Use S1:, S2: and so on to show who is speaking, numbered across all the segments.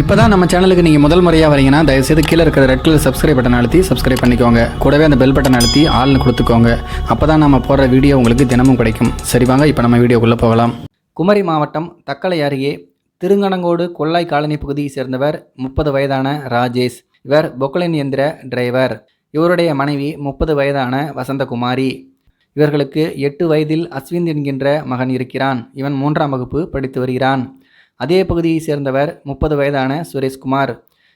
S1: இப்போ தான் நம்ம சேனலுக்கு நீங்கள் முதல் முறையாக வரீங்கன்னா தயவுசெய்து கீழே இருக்கிற ரெட் கலர் சப்ஸ்கிரைப் பட்டன் அழுத்தி சப்ஸ்கிரைப் பண்ணிக்கோங்க. கூடவே அந்த பெல் பட்டன் அழுத்தி ஆள்னு கொடுத்துக்கோங்க. அப்போ தான் நம்ம போடுற வீடியோ உங்களுக்கு தினமும் கிடைக்கும். சரி வாங்க இப்போ நம்ம வீடியோக்குள்ளே போகலாம். குமரி மாவட்டம் தக்கலை அருகே திருங்கணங்கோடு கொள்ளாய் காலனி பகுதியை சேர்ந்தவர் முப்பது வயதான ராஜேஷ். இவர் பொக்லின் எந்திர டிரைவர் இவருடைய மனைவி முப்பது வயதான வசந்தகுமாரி. இவர்களுக்கு எட்டு வயதில் அஸ்விந்த் என்கின்ற மகன் இருக்கிறான். இவன் மூன்றாம் வகுப்பு படித்து வருகிறான். அதே பகுதியை சேர்ந்தவர் முப்பது வயதான சுரேஷ்குமார்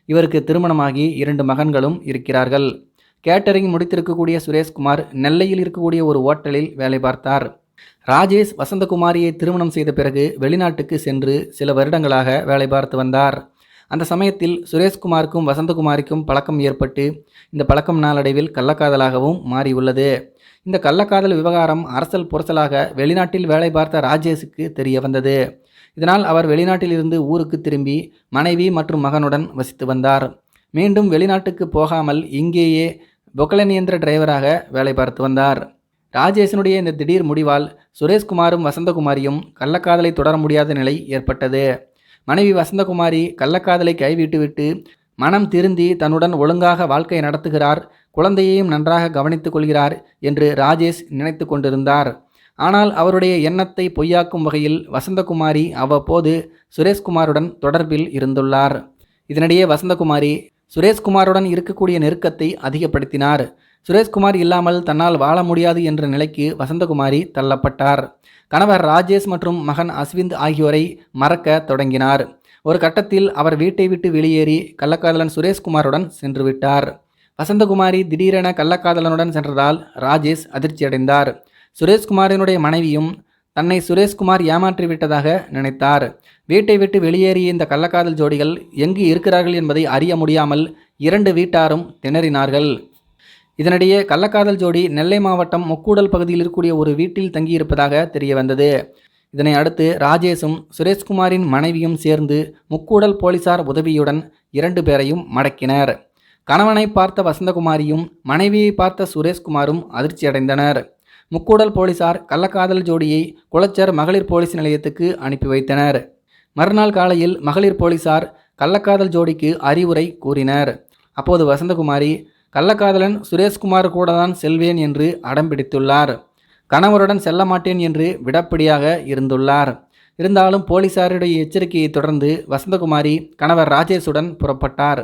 S1: இவருக்கு திருமணமாகி இரண்டு மகன்களும் இருக்கிறார்கள். கேட்டரிங் முடித்திருக்கக்கூடிய சுரேஷ்குமார் நெல்லையில் இருக்கக்கூடிய ஒரு ஓட்டலில் வேலை பார்த்தார். ராஜேஷ் வசந்தகுமாரியை திருமணம் செய்த பிறகு வெளிநாட்டுக்கு சென்று சில வருடங்களாக வேலை பார்த்து வந்தார். அந்த சமயத்தில் சுரேஷ்குமாருக்கும் வசந்தகுமாரிக்கும் பழக்கம் ஏற்பட்டு இந்த பழக்கம் நாளடைவில் கள்ளக்காதலாகவும் மாறியுள்ளது. இந்த கள்ளக்காதல் விவகாரம் அரசல் புரசலாக வெளிநாட்டில் வேலை பார்த்த ராஜேஷுக்கு தெரிய வந்தது. இதனால் அவர் வெளிநாட்டிலிருந்து ஊருக்கு திரும்பி மனைவி மற்றும் மகனுடன் வசித்து வந்தார். மீண்டும் வெளிநாட்டுக்கு போகாமல் இங்கேயே பொக்கலன் இயந்திர டிரைவராக வேலை பார்த்து வந்தார். ராஜேஷனுடைய இந்த திடீர் முடிவால் சுரேஷ்குமாரும் வசந்தகுமாரியும் கள்ளக்காதலை தொடர முடியாத நிலை ஏற்பட்டது. மனைவி வசந்தகுமாரி கள்ளக்காதலை கைவிட்டுவிட்டு மனம் திருந்தி தன்னுடன் ஒழுங்காக வாழ்க்கை நடத்துகிறார் குழந்தையையும் நன்றாக கவனித்துக் கொள்கிறார் என்று ராஜேஷ் நினைத்து கொண்டிருந்தார். ஆனால் அவருடைய எண்ணத்தை பொய்யாக்கும் வகையில் வசந்தகுமாரி அவ்வப்போது சுரேஷ்குமாருடன் தொடர்பில் இருந்துள்ளார். இதனிடையே வசந்தகுமாரி சுரேஷ்குமாருடன் இருக்கக்கூடிய நெருக்கத்தை அதிகப்படுத்தினார். சுரேஷ்குமார் இல்லாமல் தன்னால் வாழ முடியாது என்ற நிலைக்கு வசந்தகுமாரி தள்ளப்பட்டார். கணவர் ராஜேஷ் மற்றும் மகன் அஸ்விந்த் ஆகியோரை மறக்க தொடங்கினார். ஒரு கட்டத்தில் அவர் வீட்டை விட்டு வெளியேறி கள்ளக்காதலன் சுரேஷ்குமாருடன் சென்று விட்டார் வசந்தகுமாரி திடீரென கள்ளக்காதலனுடன் சென்றதால் ராஜேஷ் அதிர்ச்சியடைந்தார். சுரேஷ்குமாரினுடைய மனைவியும் தன்னை சுரேஷ்குமார் ஏமாற்றிவிட்டதாக நினைத்தார். வீட்டை விட்டு வெளியேறிய இந்த கள்ளக்காதல் ஜோடிகள் எங்கு இருக்கிறார்கள் என்பதை அறிய முடியாமல் இரண்டு வீட்டாரும் திணறினார்கள். இதனிடையே கள்ளக்காதல் ஜோடி நெல்லை மாவட்டம் முக்கூடல் பகுதியில் இருக்கக்கூடிய ஒரு வீட்டில் தங்கியிருப்பதாக தெரிய வந்தது இதனை அடுத்து ராஜேஷும் சுரேஷ்குமாரின் மனைவியும் சேர்ந்து முக்கூடல் போலீசார் உதவியுடன் இரண்டு பேரையும் மடக்கினர். கணவனை பார்த்த வசந்தகுமாரியும் மனைவியை பார்த்த சுரேஷ்குமாரும் அதிர்ச்சியடைந்தனர். முக்கூடல் போலீசார் கள்ளக்காதல் ஜோடியை குளச்சர் மகளிர் போலீஸ் நிலையத்துக்கு அனுப்பி வைத்தனர். மறுநாள் காலையில் மகளிர் போலீசார் கள்ளக்காதல் ஜோடிக்கு அறிவுரை கூறினர். அப்போது வசந்தகுமாரி கள்ளக்காதலன் சுரேஷ்குமார் கூட தான் செல்வேன் என்று அடம்பிடித்துள்ளார் கணவருடன் செல்ல மாட்டேன் என்று விடப்படியாக இருந்துள்ளார். இருந்தாலும் போலீசாருடைய எச்சரிக்கையை தொடர்ந்து வசந்தகுமாரி கணவர் ராஜேஷுடன் புறப்பட்டார்.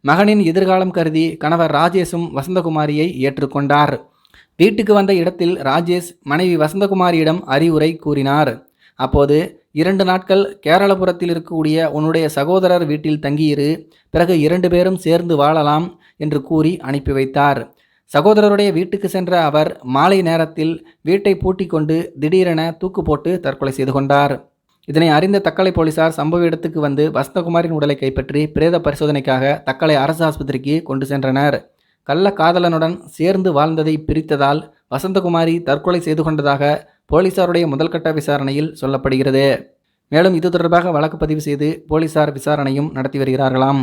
S1: மகனின் எதிர்காலம் கருதி கணவர் ராஜேஷும் வசந்தகுமாரியை ஏற்றுக்கொண்டார். வீட்டுக்கு வந்த இடத்தில் ராஜேஷ் மனைவி வசந்தகுமாரியிடம் அறிவுரை கூறினார். அப்போது இரண்டு நாட்கள் கேரளபுரத்தில் இருக்கக்கூடிய உன்னுடைய சகோதரர் வீட்டில் தங்கியிரு. பிறகு இரண்டு பேரும் சேர்ந்து வாழலாம். என்று கூறி அனுப்பி வைத்தார். சகோதரருடைய வீட்டுக்கு சென்ற அவர் மாலை நேரத்தில் வீட்டை பூட்டிக் கொண்டு திடீரென தூக்கு போட்டு தற்கொலை செய்து கொண்டார். இதனை அறிந்த தக்கலை போலீசார் சம்பவ இடத்துக்கு வந்து வசந்தகுமாரின் உடலை கைப்பற்றி பிரேத பரிசோதனைக்காக தக்கலை அரசு ஆஸ்பத்திரிக்கு கொண்டு சென்றனர். கள்ள காதலனுடன் சேர்ந்து வாழ்ந்ததை பிரித்ததால் வசந்தகுமாரி தற்கொலை செய்து கொண்டதாக போலீசாருடைய முதல்கட்ட விசாரணையில் சொல்லப்படுகிறது. மேலும் இது தொடர்பாக வழக்கு பதிவு செய்து போலீசார் விசாரணையும் நடத்தி வருகிறார்களாம்.